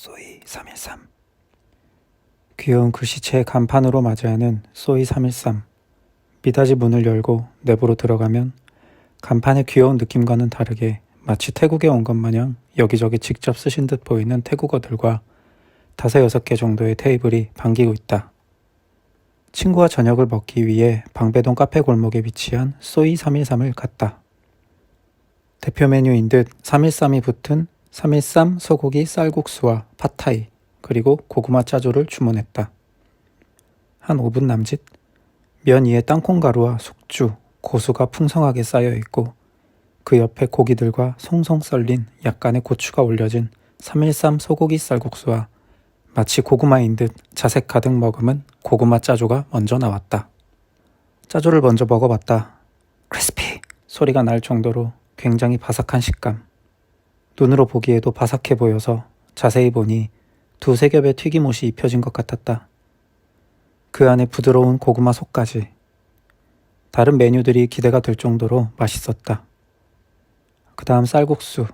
소이 313 귀여운 글씨체의 간판으로 맞이하는 소이 313 미닫이 문을 열고 내부로 들어가면 간판의 귀여운 느낌과는 다르게 마치 태국에 온 것 마냥 여기저기 직접 쓰신 듯 보이는 태국어들과 다섯 여섯 개 정도의 테이블이 반기고 있다. 친구와 저녁을 먹기 위해 방배동 카페 골목에 위치한 소이 313을 갔다. 대표 메뉴인 듯 313이 붙은 313 소고기 쌀국수와 팟타이 그리고 고구마 짜조를 주문했다. 한 5분 남짓 면 위에 땅콩가루와 숙주, 고수가 풍성하게 쌓여 있고 그 옆에 고기들과 송송 썰린 약간의 고추가 올려진 313 소고기 쌀국수와 마치 고구마인 듯 자색 가득 머금은 고구마 짜조가 먼저 나왔다. 짜조를 먼저 먹어봤다. 크리스피 소리가 날 정도로 굉장히 바삭한 식감. 눈으로 보기에도 바삭해 보여서 자세히 보니 두세 겹의 튀김옷이 입혀진 것 같았다. 그 안에 부드러운 고구마 속까지. 다른 메뉴들이 기대가 될 정도로 맛있었다. 그 다음 쌀국수.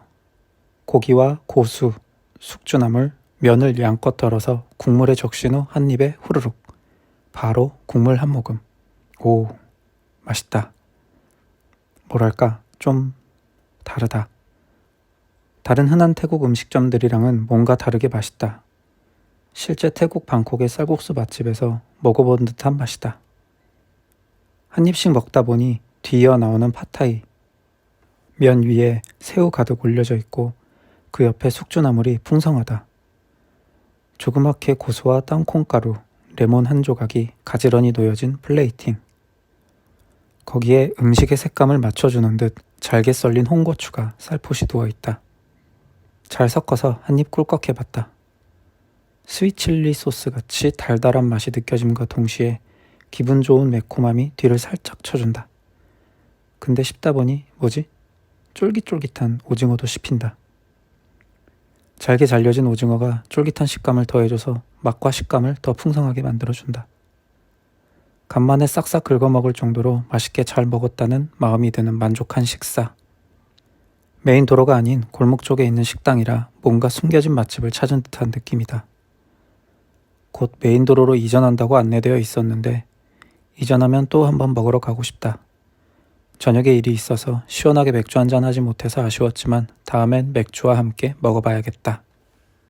고기와 고수, 숙주나물, 면을 양껏 덜어서 국물에 적신 후 한 입에 후루룩. 바로 국물 한 모금. 오, 맛있다. 뭐랄까, 좀 다르다. 다른 흔한 태국 음식점들이랑은 뭔가 다르게 맛있다. 실제 태국 방콕의 쌀국수 맛집에서 먹어본 듯한 맛이다. 한 입씩 먹다 보니 뒤이어 나오는 팟타이. 면 위에 새우 가득 올려져 있고 그 옆에 숙주나물이 풍성하다. 조그맣게 고소와 땅콩가루, 레몬 한 조각이 가지런히 놓여진 플레이팅. 거기에 음식의 색감을 맞춰주는 듯 잘게 썰린 홍고추가 살포시 누워 있다. 잘 섞어서 한 입 꿀꺽 해봤다. 스위칠리 소스 같이 달달한 맛이 느껴짐과 동시에 기분 좋은 매콤함이 뒤를 살짝 쳐준다. 근데 씹다 보니 뭐지? 쫄깃쫄깃한 오징어도 씹힌다. 잘게 잘려진 오징어가 쫄깃한 식감을 더해줘서 맛과 식감을 더 풍성하게 만들어준다. 간만에 싹싹 긁어 먹을 정도로 맛있게 잘 먹었다는 마음이 드는 만족한 식사. 메인 도로가 아닌 골목 쪽에 있는 식당이라 뭔가 숨겨진 맛집을 찾은 듯한 느낌이다. 곧 메인 도로로 이전한다고 안내되어 있었는데 이전하면 또 한번 먹으러 가고 싶다. 저녁에 일이 있어서 시원하게 맥주 한잔 하지 못해서 아쉬웠지만 다음엔 맥주와 함께 먹어봐야겠다.